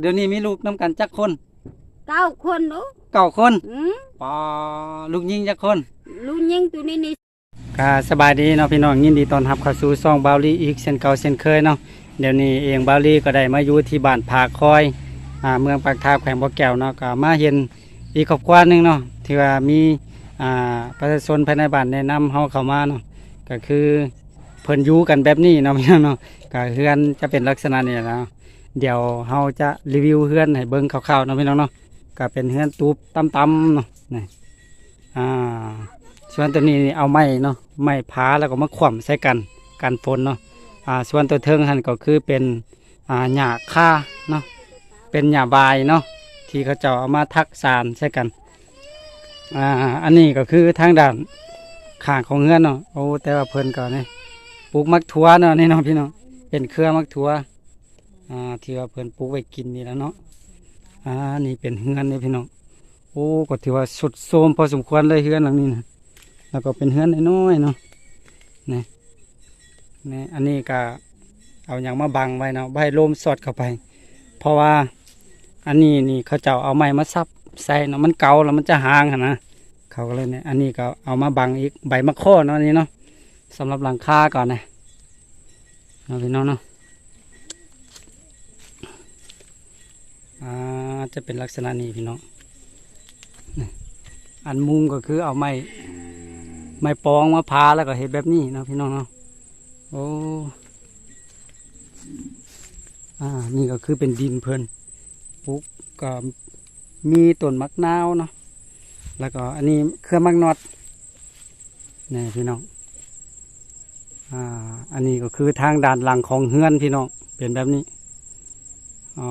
เดี๋ยวนี้มีลูกนํกันจักคนเก้าคนเนาะเก้าคนอืมปอลูกยิงจักคน ลูกยิงตัวนี้นี่ก็สบายดีเนาะพี่น้องยินดีต้อนรับเข้าสู่ซ่องบาวลีอีกเช่นเก่าเช่นเคยเนาะเดี๋ยวนี้เองบาวลีก็ได้มาอยู่ที่บ้านผาคอยอ่าเมืองปากทาบแขวงบ่อแก้วเนาะก็มาเห็นอีกครอบครัวหนึงเนาะที่ว่ามีอ่าประชาชนภายในบ้านแนะนำเฮาเข้ามาเนาะก็คือเพิ่นอยู่กันแบบนี้เนาะพี่น้องเนาะก็เฮือนจะเป็นลักษณะนี้นะ เดี๋ยวเฮาจะรีวิวเฮือนให้เบิ่งคร่าวๆนะพี่น้องเนาะก็เป็นเฮือนตูบต่ำๆเนาะนี่อ่าส่วนตัวนี้เอาไม้เนาะไม้ผาแล้วก็มาขว่ำใส่กันกันฝนเนาะอ่าส่วนตัวเทิงหันก็คือเป็นอ่าหญ้าค่าเนาะเป็นหญ้าบายเนาะที่เขาเจ้าเอามาทักสารใส่กัน อ่า อันนี้ก็คือทางด้านข้างของเฮือนเนาะ โอ้ แต่ว่าเพลินก็นี่ปลูกมักถั่วเนาะนี่เนาะพี่น้องเป็นเครือมักถั่ว อ่าที่ว่าเพิ่อนปลูกไว้กินนี่แล้วเนาะอ่านี่เป็นเฮือนนี่พี่น้องโอ้ก็ถือว่าสุดโทมพอสมควรเลยเฮือนหลังนี้นะแล้วก็เป็นเฮือนน้อยเนาะนี่นี่อันนี้ก็เอาอย่างมาบังไว้เนาะให้ลมสอดเข้าไป เพราะว่าอันนี้นี่เขาเจ้าเอาไม้มาซับใส่เนาะมันเก่าแล้วมันจะห่างนะเขาก็เลยเนี่ยอันนี้ก็เอามาบังอีกใบมะโค่เนาะนนี้เนาะสำหรับหลังคาก่อนนะเอาพี่น้องเนาะ อ่าจะเป็นลักษณะนี้พี่น้องอันมุงก็คือเอาไม้ไม้ปองมาพาแล้วก็เห็ดแบบนี้นะพี่น้องเนาะโอ้อ่านี่ก็คือเป็นดินเพลินปุ๊บก็มีต้นมักนาวเนาะแล้วก็อันนี้เครื่องมักนอดนี่พี่น้องอ่าอันนี้ก็คือทางด้านหลังของเฮือนพี่น้องเป็นแบบนี้อ๋อ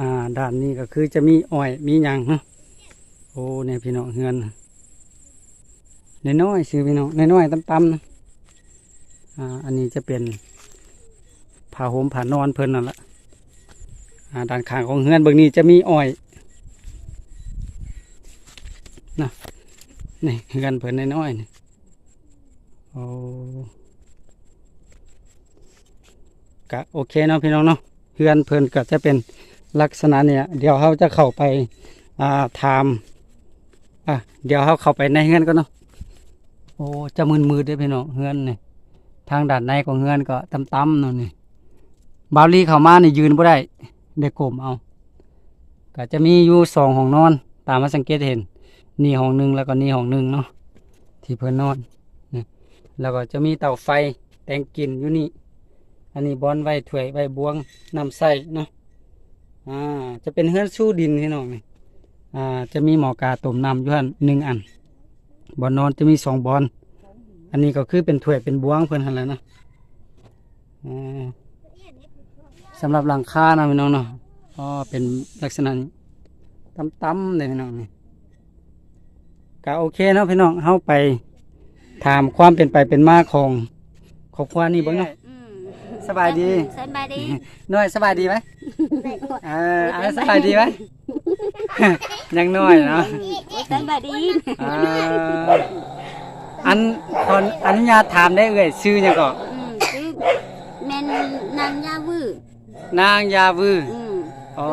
อ่าด้านนี้ก็คือจะมีอ้อยมีหยังเนาะโอ้เนี่ยพี่น้องเฮือนน้อยๆซื้อพี่น้องน้อยๆต่ำๆนะอ่าอันนี้จะเป็นผ้าห่มผ้านอนเพิ่นนั่นและอ่าด้านข้างของเฮือนเบื้องนี้จะมีอ้อยนะนี่เฮือนเพิ่นน้อยๆนี่โอ้กะโอเคเนาะพี่น้องเนาะเฮือนเพิ่นก็จะเป็น ลักษณะเนี่ยเดี๋ยวเขาจะเข้าไปอ่าถามอะเดี๋ยวเขาเข้าไปในเฮือนก็เนาะโอ้จะมืนมืดได้อพี่น้องเฮือนนี่ยทางด้านในของเฮือนก็ต่ำๆเนาะนี่บาวลีเข้ามานี่ยืนบ่ได้เด็กกลมเอาก็จะมีอยู่สองห้องนอน ตามมาสังเกตเห็น นี่ห้องหนึ่งแล้วก็นี่ห้องหนึ่งเนาะที่เพื่อนนอนนี่แล้วก็จะมีเตาไฟแตงกินอยู่นี่ อันนี้บอนไว้ถ้วยไว้บวงน้ำใส่เนาะ อ่า จะเป็นเฮือนสู้ดินพี่น้องนี่อ่า จะมีหมอกาต้มน้ำอยู่หันหนึ่งอันบอนนอนจะมีสองบอน อันนี้ก็คือเป็นถ้วยเป็นบวงเพื่อนหันแล้วนะอ่าสำหรับหลังคานะพี่น้องเนาะก็เป็นลักษณะนี้ต่ำๆเลยพี่น้องนี่ก็โอเคเนาะพี่น้องเข้าไปถามความเป็นไปเป็นมาของครอบครัวนี่บ้างเนาะ สบายดี สบายดีน้อยสบายดีไหมเอออันสบายดีไหม ยังน้อยเนาะสบายดีเอออันคนอนุญาตถามได้เอ่ยชื่อหยังก็อืมคือแม่นนางยาวื้อนางยาวืออืมอ๋อ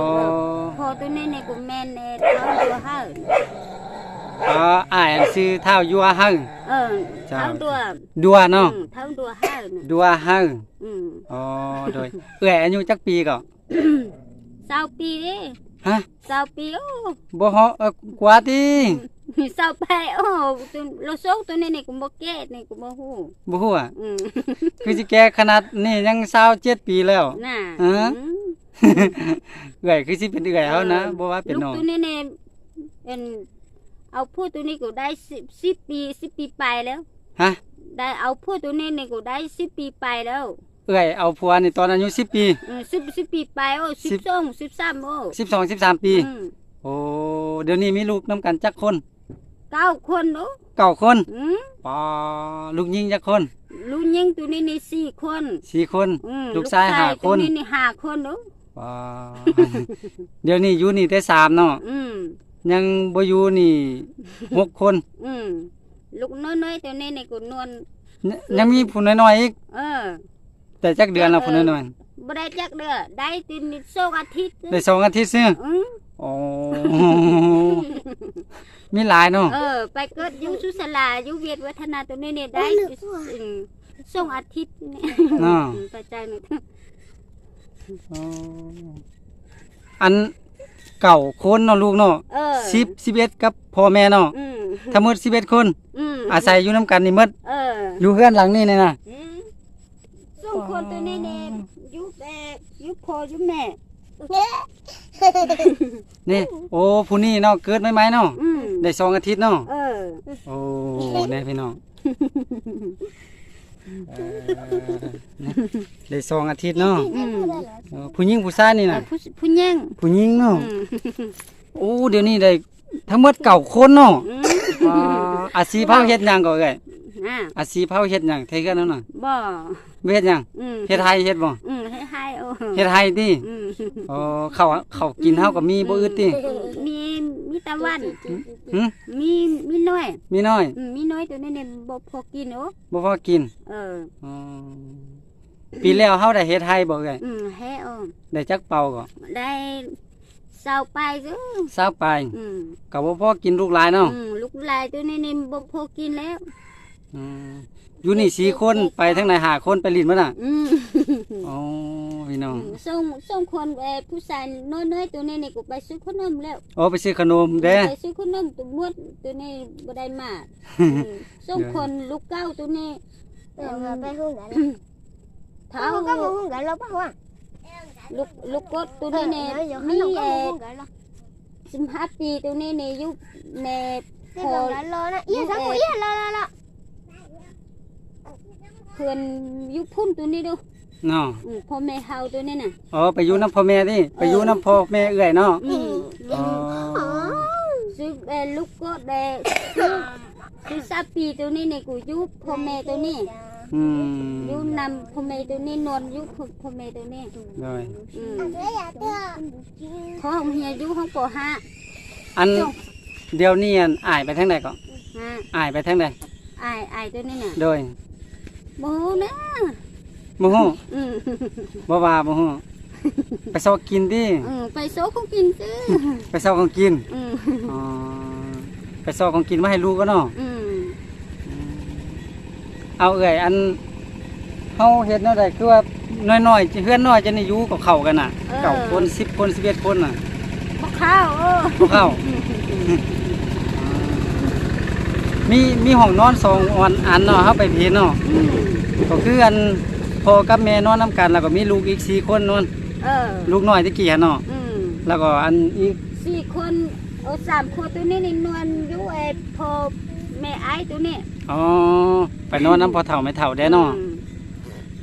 พอตัวนี้นี่ก็แม่นเอ่อเท้าตัวเฮา อ๋ออ่านชื่อเท่ายัวหังเออเท้าตัวดัวเนาะอืมเท้าตัวเฮานี่ดัวหังอืมอ๋อโดยเอ่ยอายุจักปีก็ เศร้าปีเด้ฮะ เศร้าปีโอ้บ่ฮอเอ่อกว่าติเศร้าไปโอ้ตัวโลโซกตัวนี้นี่ก็บ่แก้นี่ก็บ่ฮู้บ่ฮู้อะอืมคือสิแก่ขนาดนี้ยัง27ปีแล้ว น่ะเอออืม เอ่ยคือสิเป็นเอ่ยเฮานะบ่ว่าเป็นลูกน้อง ตัวนี้เนี่ยเป็น เอาพูดตัวนี้ก็ได้สิบสิบปีสิบปีไปแล้ว ฮะ ได้เอาพูดตัวนี้เนี่ยก็ได้สิบปีไปแล้วเอ่ยเอาผัวนี่ตอนอายุ10ปี อืมสิบสิบปีไปโอ้สิสิบบสองสิบสามโอ้สิบสองสิบสามปี อืมโอ้ เดี๋ยวนี้มีลูกน้ำกันจักคน เก้าคนโอ้เก้าคนอืมปอลูกยิงจักคน ลูกยิงตัวนี้นี่สี่คนสี่คน อืมลูกชายห้าคน ตัวนี้นี่ห้าคนโอ้ปอ เดี๋ยวนี้อยู่นี่แต่สามเนาะ อืม ยังบ่อยู่นี่ หกคนอืมลูกน้อยๆตัวนี้นี่ก็นวลยังมีผู้น้อยๆอีก เออ แต่จักเดือนละผู้น้อยบ่ได้จักเด้อได้ตินโซกอาทิตย์ๆได้สองอาทิตย์ซื่ออืมโอ้มีหลายเนาะเออ ไปเกิดอยู่สุสลาอยู่เวียดวัฒนาตัวนี้เนี่ยได้อืมส่งอาทิตย์นี่เนาะอืมไปใจหน่อยอ๋ออัน เก่าคนเนาะลูกเนาะเออสิบสิบเอ็ดกับพ่อแม่เนาะอืมทั้งหมดสิบเอ็ดคน อืมอาศัยอยู่น้ำกันนี่หมดเอออยู่เฮือนหลังนี้นี่นะอืมส่งคนตัวนี้เนี่ยอยู่แต่อยู่พ่ออยู่แม่ นี่ โอ้ผู้นี้เนาะเกิดไม่ไหมเนาะอืมได้สองอาทิตย์เนาะเออ โอ้เนี่ยพี่น้องเอ่อ ได้สองอาทิตย์เนาะอืมเออผู้หญิงผู้ชายนี่เออนะผู้ผู้หญิงผู้หญิงเนาะอืมโอ้เดี๋ยวนี้ได้ทั้งหมดเก่าคนเนาะอืมอ่าอาชีพเผาเฮ็ดหยังก็เอ้ยอ่าอาชีพเผาเฮ็ดหยังไทยกันนั่นน่ะบ่บ่เฮ็ดหยังอืมเฮ็ดไห้เฮ็ดบ่อืมให้ให้โอ้เฮ็ดไห้ติอืม อ๋อข้าวข้าวกินเฮาก็มีบ่อึดติ มีมีตะวัน หึมีมีน้อยมีน้อยอืมมีน้อยตัวนี้เนี่ยบ่พอกินโอ้บ่พอกินเอออ๋อปีแล้วเฮาได้เฮ็ดไห้บ่เอ้ยอืมให้โอ้ได้จักเป่าก็ได้เศร้าไปซื้อซาวไปอืมก็บ่พอกินลูกหลายเนาะอืมลูกลายตัวนี้เนี่ยบ่พอกินแล้ว อืมอยู่นี่สี่คนไปทางไหนหาคนไปลินบ่น่ะอืม อ๋อ พี่น้องส่งส่งคนเอ่อผู้ชายน้อยๆตัวนี้เนี่ยกูไปซื้อขนมแล้วอ๋อไปซื้อขนมเด้ไปซื้อขนมตัวมวดตัวนี้บ่ได้มาอืมส่งคนลูกเก้าตัวนี้ไปหุ้นกันเท้าเขาก็มาหุ้นกันแล้วป่ะวะลูกลูกกดตัวนี้เนี่ยเดี๋ยวมีเขาก็เอ่มาอหุ้นกันแล้วสิบห้าปีตัวนี้เนี่ยอยุแม่ที่แบบนั้นรอนะเอี้ยสักกูเอี้ยรอรอรอเพื่อนอยุพุ่นตัวนี้ดู เนาะอืมพ่อแม่เฮาตัวนี้น่ะอ๋อไปอยู่น้ำพ่อแม่ดิไปอยู่น้ำพ่อแม่เอื้อยเนาะอืมอ๋อซื้อเอ่อลูกกดเอ่อซื้อซื้อสามปีตัวนี้เนี่ยกูอยุพ่อแม่ตัวนี้อืมอยุนำพ่อแม่ตัวนี้นอนอยุพ่อแม่ตัวนี้เลยอืมท้องเฮียอยุห้องปห้าอันเดี๋ยวนี้อันอายไปทางใดก็ฮะอายไปทางใดอายอายตัวนี้น่ะโดยโมโหนะ บ่ฮู้อืมบ่ว่าบ่ฮู้ไปซอกกินดิอืมไปโซของกินซื้อไปซอกของกินอืมอ๋อไปซอกของกินมาให้ลูกก็เนาะอืมเอาเอื้อยอันเฮาเฮ็ดแนวใดคือว่าน้อยๆจิเฮือนน้อยจะนี่อยู่กับเข้ากันน่ะเก้าคน10คน11คนน่ะพวกข้าวโอ้บ่เข้า มีมีห้องนอนสองอันอันเนาะเฮาไปเพนเนาะอืมก็คืออัน พ่อกับแม่นอนนํกันแล้วก็มีลูกอีกสี่คนนอนเออลูกน้อยตะกี้หั่นเนาะอืมแล้วก็อันอีกสี่คนโอ้สามคนตัวนี้นี่นวลอยู่ไอ้พอแม่ไอ้ตัวนี้อ๋อไปนอนน้ำพอเฒ่าไม่เฒ่าได้เนาะอืม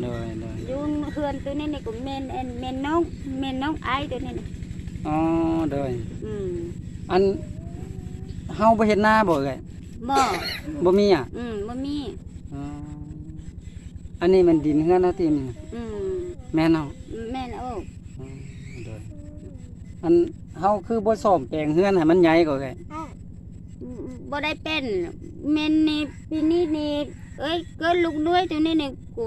เลยเลยอยู่เฮือนตัวนี้นี่ก็แม่นแอนแม่นน้องแม่นน้องไอ้ตัวนี้น่ะอ๋อเลยอืมอันเฮาบ่เฮ็ดนาบ่เอ้ยบ่บ่มีอะอืมบ่มีอ๋อ อันนี้มันดินเฮือนเฮาตินี่อืมแม่นเนาะแม่นโอ้อ๋อเลยอันเฮาคือบ่ซ่อมแปลงเฮือนให้มันใหญ่กว่าเอ้ยบ่ได้เป็นแม่นนี่ปีนี้นี่เอ้ยเกิดลูกด้วยตัวนี้นี่กู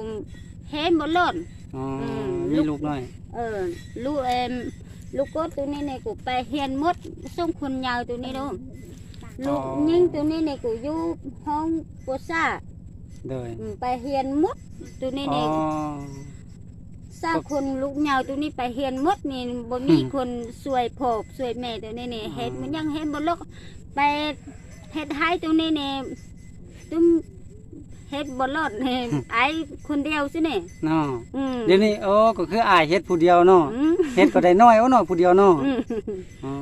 เห็นบ่รอด อ๋อมมีลูกน้อยเออลูกเอ็มลูกกดตัวนี้เนี่ยกูไปเฮียนหมดส่งคนยาวตัวนี้ดูลูกยิงตัวนี้เนี่ยกูอยู่ห้องปัวซ่า เลยอืมไปเฮียนหมดตัวนี้อ๋อเนี่ยสร้างคนลูกยาวตัวนี้ไปเฮียนหมดนี่บ่มีคนสวยโผบสวยแม่ตัวนี้เนี่ยเฮ็ดมันยังเฮ็ดบ่ลกไปเฮ็ดให้ตัวนี้เนี่ยตุ้มเฮ็ดบ่รอดเนี่ยไอ้คนเดียวซิเนี่ยเนาะอืมเดี๋ยวนี้โอ้ก็คืออายเฮ็ดผู้เดียวเนาะอืมเฮ็ดก็ได้น้อยเอาเนาะผู้เดียวเนาะอืมอ๋อ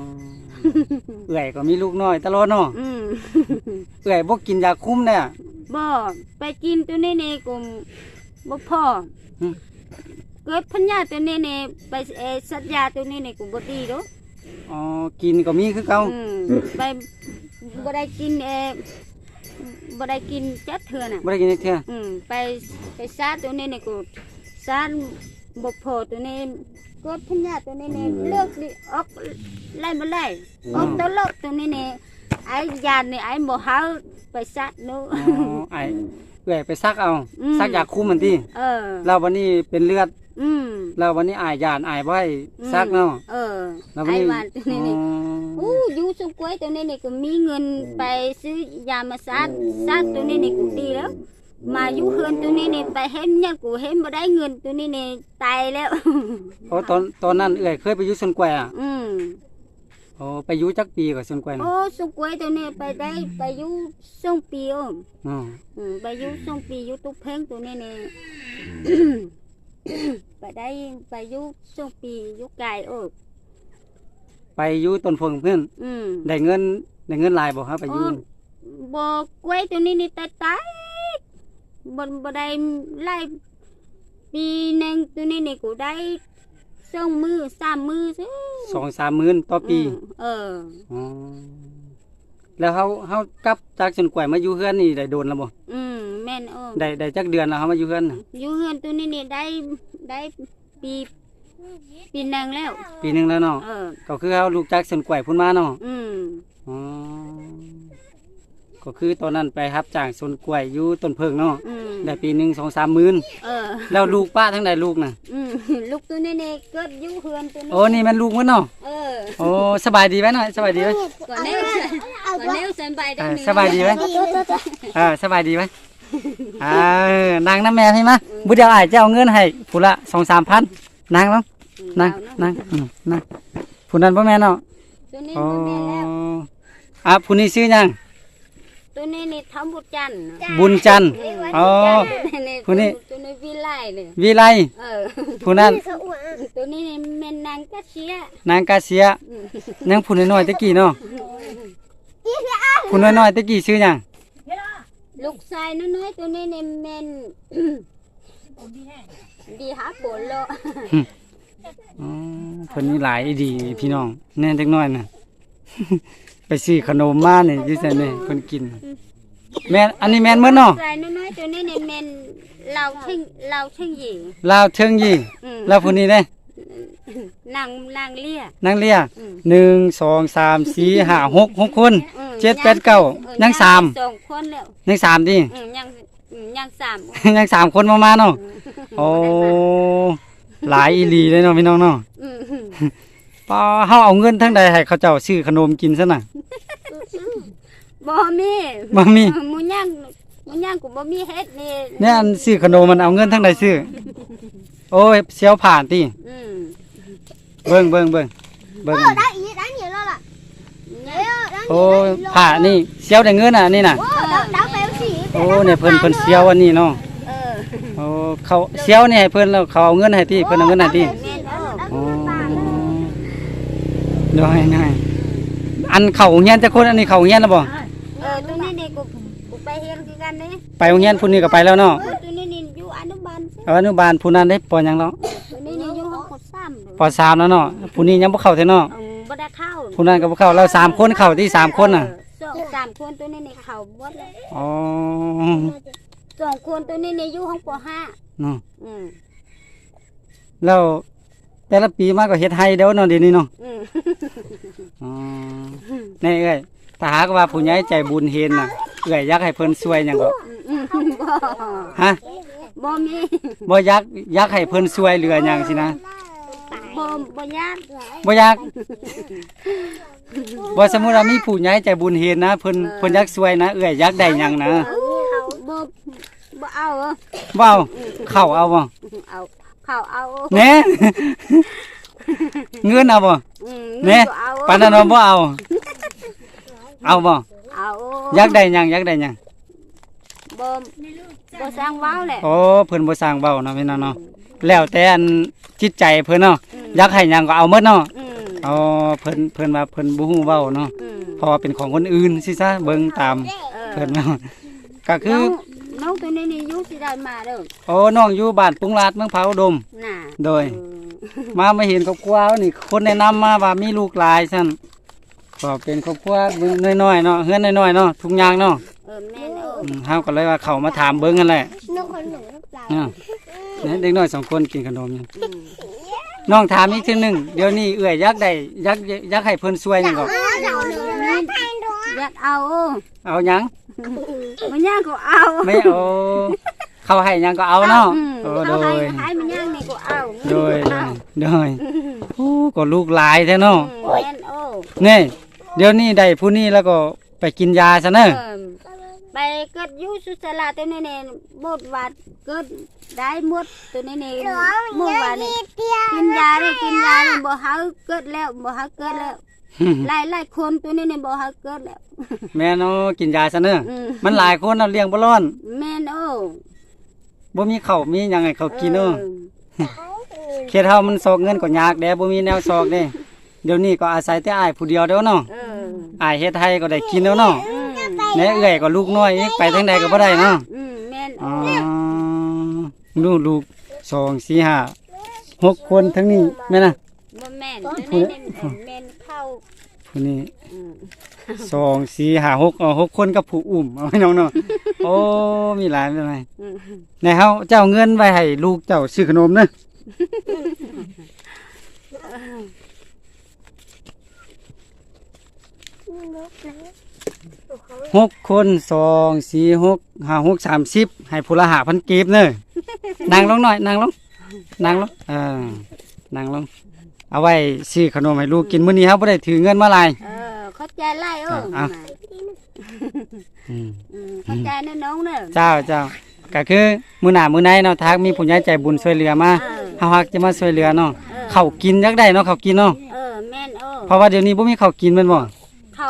เอื้อยก็มีลูกน้อยตลอดเนาะอืม เอื้อยบ่กินยาคุมเนี่ย บ่ไปกินตัวนี้นี่ก็บ่พออืมเกิดพัญญาตัวนี้นี่ไปเออสัตยาตัวนี้นี่ก็บ่ดีเด้ออ๋อกินก็มีคือเก่าอืมไปบ่ได้กินเออบ่ได้กินจัดเทื่อน่ะ บ่ได้กินจักเทื่ออืมไปไปซาตัวนี้นี่ก็ซาบ่พอตัวนี้เกิดพัญญาตัวนี้นี่เลิกดิออกไล่บ่ไล่ออกตลอดตัวนี้นี่ ไอ้ยานนี่ไอ้บ่หาไปซาเนาะอ๋อไอเอื้อยไปซักเอาอืมซักยาคุมมันติเออแล้ววันนี้เป็นเลือดอืมแล้ววันนี้อายยานอายบ่ให้ซักเนาะเออแล้ววันไอ้นี้หวานตัวนี้นี่อู้อยู่สุกวยตัวนี้นี่ก็มีเงินไปซื้อยามาซักซักตัวนี้นี่กูดีแล้วมาอยู่เฮือนตัวนี้นี่ไปเห็นเนี่ยกูเห็นบ่ได้เงินตัวนี้นี่ตายแล้วโอ้ตอนตอนนั้นเอื้อยเคยไปอยู่สวนกล้วยอะอืม โอ้ไปอยู่จักปีกับสวนกล้วยโอ้น่ะสุกวยตัวนี้ไปได้ไปอยู่สองปีอ้ออ๋ออืมไปอยู่สองปีอยู่ตุกเพ่งตัวนี้นี่ ไปได้ไปอยู่สองปีอยู่ไกลโอ้ไปอยู่ต้นเพิงเพื่อนอืม ได้เงินได้เงินหลายบ่ครับไปอยู่อ๋อบ่กล้วยตัวนี้นี่ตายตายบ่บ่ได้ไล่ปีหนึงตัวนี้นี่กูได้ สองมือสามมือซิสองสามหมื่นต่อปีอืมเอออ๋อแล้วเฮาเฮากลับจากสวนกล้วยมาอยู่เฮือนนี่ได้โดนแล้วบ่อืมแม่นโอ้ได้ได้จักเดือนแล้วเฮามาอยู่เฮือนน่ะอยู่เฮือนตัวนี้นี่ได้ได้ปีปีหนึงแล้ว ปีหนึงแล้วเนาะเออ ก็คือเฮาลูกจากสวนกล้วยพุ่นมาเนาะอืมอ๋อก็คือตอนนั้นไปรับจ้างสวนกล้วยอยู่ต้นเพิงเนาะอืมได้ปีหนึงสองสามหมื่นเออ แล้วลูกป้าทั้งใดลูกน่ะ อืมลูก ตัวนี้นี่เกิดอยู่เฮือนตัวนี้โอ้นี่มันลูกมันเนาะเออโอ้สบายดีไหมหน่อยสบายดีไหมก่อนแนวก่อนแนวสบายได้เออหนึ่งสบายดีไหมเออสบายดีไหมอ่านางน้ำแม่ให้มาบุเดียวอ้ายจะเอาเงินให้ผู้ละสองสามพันนางเนาะนางนางอืมนางผู้นั้นพ่อแม่เนาะตัวนี้อ๋อบ่แม่นแล้วอะผู้นี้ชื่อหยัง ตัวนี้นี่ทำบุญจันทร์น่ะบุญจันทร์อืมอ๋อตัวนี้ผู้นี้ตัวนี้วิไลเลยวิไลเออ ผู้นั้นเขาอ้วนตัวนี้นี่แม่นางกะเชียนางกาเซียอืมยังผู้น้อยๆตะกี้เนาะผู้น้อยๆตะกี้ชื่อหยังลูกชายน้อยๆตัวนี้นี่แม่นดีฮักโบนโลอ๋อเพิ่นนี่หลายดีพี่น้องแน่จักหน้อยน่ะ ไปซื้อขนมมานี่อยู่ไสนี่เพิ่นกิน แม่นอันนี้แม่นเมื่อเนาะลูกชายน้อยๆตัวนี้นี่แม่นเราเชิงเราเชิงหญิงลาวเชิงยี่อืมแล้วผู้นี้เด้นางนางเลียนางเลียอืมหนึ่งสองสามสี่ห้าหกหกคน อืมเจ็ดแปดเก้าออยังสาม สองคนแล้วยังสามดิ อืมยังอืมยังสาม ยังสามคนมามาเนาะโอ้หลายอีหลีเลยเนาะพี่น้องเนาะ อืม ปอเฮาเอาเงินทั้งใดให้เขาเจ้าซื้อขนมกินซะน่ะ บ่มีบ่มีเออหมูย่างหมูย่างกูบ่มีเฮ็ดนี่เนี่ยอันซื้อขนมมันเอาเงินทั้งใดซื้อ โอ้ยเสียวผ่านติอืมเบิ่งเบิ่งเบิ่งเบิ่ง đã ý đã nhiều lo là โอ้ยผ่านี่เสียวได้เงินอะนี่น่ะ ô đã đã béo xỉ โอ้เนี่ยเพิ่นเพิ่นเสียวอันนี้เนาะ เออโอ้เขาเสียวนี่ให้เพิ่นแล้วเขาเอาเงินให้ติเพิ่นเอาเงินให้ติแม่นเอออ๋อ เดี๋ยวให้ง่ายอันเข้าโรงเรียนจักคนอันนี้เข้าโรงเรียนแล้วบ่เออตัวนี้นี่กูกูไปเฮ็ดคือกันนี่ไปโรงเรียนผู้นี้ก็ไปแล้วเนาะเออตัวนี้นี่อยู่อนุบาลซิเอาอนุบาลผู้นั้นได้ปอหยังแล้วตัวนี้นี่อยู่ห้องกดซ้ำปอสามแล้วเนาะผู้นี้ยังบ่เข้าแท้เนาะอืมบ่ได้เข้าผู้นั้นก็บ่เข้าแล้วสามคนเข้าที่สามคนน่ะเออสองสามคนตัวนี้นี่เข้าหมดแล้วอ๋อสองคนตัวนี้นี่อยู่ห้องปห้าเนาะอืมแล้ว แต่ละปีมาก็เฮ็ดให้เด้อเนาะเดี๋ยวนี้เนาะอืมอ๋อนี่เอ้ยถ้าหากว่าผู้ใหญ่ใจบุญเห็นน่ะเอ้ยอยากให้เพิ่นช่วยหยังก็อืมบ่ฮะบ่มีบ่อยากอยากให้เพิ่นช่วยเหลือหยังสินะบ่บ่ยากบ่อยากบ่สมมุติว่ามีผู้ใหญ่ใจบุญเห็นนะเพิ่นเพิ่นอยากช่วยนะเอ้ยอยากได้หยังนะเขาบ่บ่เอาเออบ่เอาเข้าเอาบ่เอา เขาเอาแหน่เงินเอาบ่อืมแหน่เอาปานนั้นเอาบ่เอา เอาบ่เอาอยากได้หยังอยากได้หยังบ่บ่สร้างว้าวแหละโอ้เพิ่นบ่สร้างเบ้าเนาะพี่น้องเนาะแล้วแต่อันจิตใจเพิ่นเนาะอืมอยากให้หยังก็เอาหมดเนาะอืมอ๋อเพิ่นเพิ่นว่าเพิ่นบ่ฮู้เว้าเนาะอืมเพราะว่าเป็นของคนอื่นสิซะเบิ่งตามเออเพิ่นเนาะก็คือ น้องน้องตัวนี้นี่อยู่สิได้มาเด้อโอ้น้องอยู่บ้านปุงลาดเมืองเผาอุดม น่ะโดย เออมามาเห็นครอบครัวนี่ คนแนะนำมาว่ามีลูกหลายซั่นก็เป็นครอบครัวน้อยๆเนาะเฮือนน้อยๆเนาะทุกอย่างเนาะเออแม่นเอออืมเฮาก็เลยว่าเข้ามาถามเบิ่งกันแหละ nó còn nổi lúc nào เนี่ยเนี่ยเด็กน้อยสองคนกินขนมอยู่อืมน้องถามอีกทีหนึงเดี๋ยวนี้เอื้อยอยากได้อยากอยากให้เพิ่นช่วยหยังก็ à giàu nữa nó thanh đó อยากเอา เอาหยัง มันย่างก็เอาไม่เอาเขาให้หยังก็เอาเนาะอืมโอ้โดเขาให้ยให้มันย่างนี่ก็เอาโดยเอาโดยโอ้ก็ลูกหลายแท้เนาะอืมแม่นโอ้นี่เดี๋ยวนี้ได้ผู้นี้แล้วก็ไปกินยาซะเนอะเออไปเกิดอยูสุสลาตัวนี้เนี่ยบดวัดเกิดได้หมดตัวนี้เนี่ยหมดวัดนี่กินยาเนี่ยกินยาเนี่ยบ่หาเกิดแล้วบ่หาเกิดแล้ว หลายหลายคนตัวนี้เนี่ยบ่หาเกิดแล้ว แม่เนาะกินยาซะเนอะอืม มันหลายคนเอาเลี้ยงบ่ร้อนแม่นโอ้บ่มีข้าวมีหยังให้เขากินเนาะออเขตเฮามันซอกเงินก็ยากแด้บ่มีแนวซอกเด้เดี๋ยวนี้ก็อาศัยแต่อ้ายผู้เดียวเด้อเนาะเอออ้ายเฮ็ดให้ก็ได้กินแล้วเนาะอืมแหน่เอื้อยก็ลูกน้อยอีกไปทางใดก็บ่ได้เนาะ อืมแม่นอ๋โอ้อลูกลูกสองสี่ห้าหกคนทั้งนี้แม่นน่ะ บ่แม่นตัวนี้เนี่ยแม่นเข้าผู้นี้อืมสองสี่ห้าหกเอาหกคนกับผู้อุ้มเอาให้น้องเนาะโอ้มีหลายเป็นไรอืมในเฮาเจ้าเงินไว้ให้ลูกเจ้าซื้อขนมเด้อหกคนสองสี่หกห้าหกสามสิบให้ผู้ละหาพันกีบเนอะนั่งลงหน่อยนั่งลงนั่งลงเออนั่งลง เอาไว้ซื้อขนมให้ลูกกินมื้อนี้เฮาบ่ได้ถือเงินมาหลายเออเข้าใจไล่โอ้อะอืมอืมเข้าใจนะน้องเนอะเจ้าเจ้าก็คือมื้อหน้ามื้อไหนเนาะทักมีผู้ใหญ่ใจบุญช่วยเหลือมาเออเฮาฮักจะมาช่วยเหลือเนาะเออข้าวกินอยากได้เนาะข้าวกินเนาะเออแม่นโอ้เพราะว่าเดี๋ยวนี้บ่มีข้าวกินแม่นบ่เขา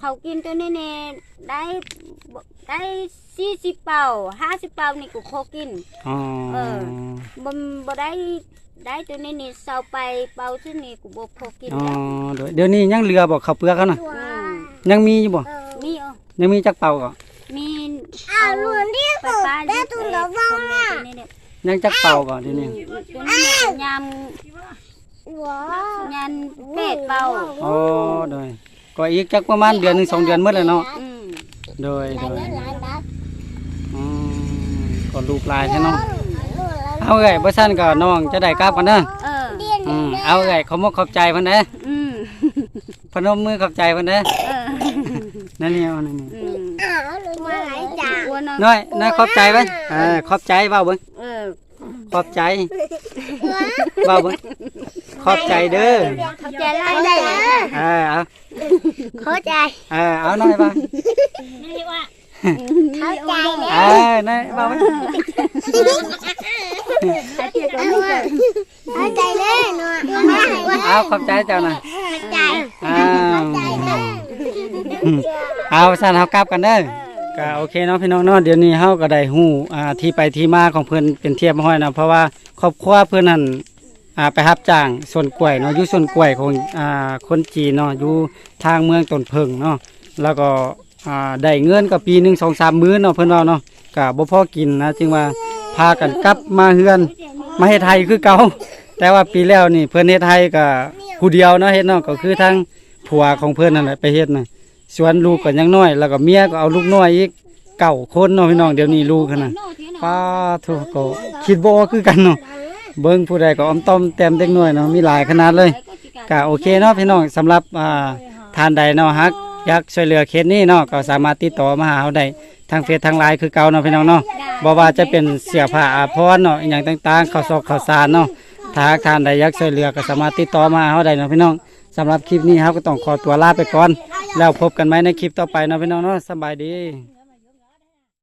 เขากินตัวนี้เนี่ยได้บ่ได้สี่สิบเป่าห้าสิบเป่านี่กูขอกินอ๋อเออบ่บ่ได้ ได้ตัวนี้นี่เซาไปเป่าที่นี่กูบ่พอกินอ๋อแล้วเดี๋ยวเดี๋ยวนี้ยังเหลือบ่ข้าวเปลือกกันน่ะ อืมยังมีอยู่บ่มีเออยังมีจักเป่าก็มีอ้าวลุงที่ไปสุดป้าได้อยู่ตุนเอ่เดาอฟังคนแม่อะตัวนี้เนี่ยยังจักเป่าก็เดี๋ยวนี้ตัวนี้เนี่ยยามว้าวยันเป็ดเป่าอ๋อโดยก็อีกจักประมาณเดือนหนึงสองเดือนหมดแล้วเนาะอืมโดยโดยร้านนัดอืมก็ลูกหลายใช่เนาะ เอาเอ้ยบ่ซั่นก็น้องจะได้กลับกันเด้อเออเรียนอืมเอาเอ้ยขอมกขอบใจเพิ่นเด้ออืมพนมมือขอบใจเพิ่นเด้อเออนั่นนี่เอานั่นนี่อืมอ้าวลุงมาไหนจ้าอ้วนเนาะน้อยน้อยขอบใจเบิ่งเออขอบใจเว้าเบิ่งเออขอบใจเว้าเบิ่งขอบใจเด้อเข้าใจไล่ได้เลยเออเอาเข้าใจเออเอาน้อยเว้าเข้าใจเออน้อยเว้าเบิ่ง เข้าใจเลยเนาะเอาขอบใจเจ้าน่ะเข้าใจอ้าวเอาซั่นเฮากลับกันเด้อก็โอเคเนาะพี่น้องเนาะเดี๋ยวนี้เฮาก็ได้ฮู้อ่าที่ไปที่มาของเพิ่นเป็นเทียบห้อยนะเพราะว่าครอบครัวเพิ่นนั่นอ่าไปรับจ้างสวนกล้วยเนาะอยู่สวนกล้วยของอ่าคนจีนเนาะอยู่ทางเมืองตนเพิงเนาะแล้วก็อ่าได้เงินก็ปีหนึ่ง2-3มื้อเนาะเพิ่นว่าเนาะก็บ่พอกินนะจึงว่า พากันกลับมาเฮือน มาเฮ็ดไทยคือเก่าแต่ว่าปีแล้วนี่เพิ่นเฮ็ดไทยก็ผู้เดียวเนาะเฮ็ดเนาะก็คือทางผัวของเพิ่นนั่นแหละไปเฮ็ดน่ะส่วนลูกก็ยังน้อย แล้วก็เมียก็เอาลูกน้อยอีกเก้าคนเนาะพี่น้องเดี๋ยวนี้ลูกนน่ะป้าทุกก็คิดบ่คือกันเนาะเบิ่งผู้ใดก็อมต้อมแต้มเด็กน้อยเนาะมีหลายขนาดเลยก็โอเคเนาะพี่น้องสำหรับอ่าทานใดเนาะฮักอยากช่วยเหลือเคสนี้เนาะก็สามารถติดต่อมาหาเฮาได้ ทางเฟซทางไลน์คือเก่าเนาะพี่น้องเนาะบ่ว่าจะเป็นเสื้อผ้าอาภรณ์เนาะอหย่างต่างๆข้าวซอกข้าวสารเนาะถ้าหากทานใดอยากช่วยเหลือก็สามารถติดต่อมาเฮาได้เนาะพี่น้องสำหรับคลิปนี้เฮาก็ต้องขอตัวลาไปก่อน แล้วพบกันใหม่ในคลิปต่อไปเนาะพี่น้องเนาะสำบายดี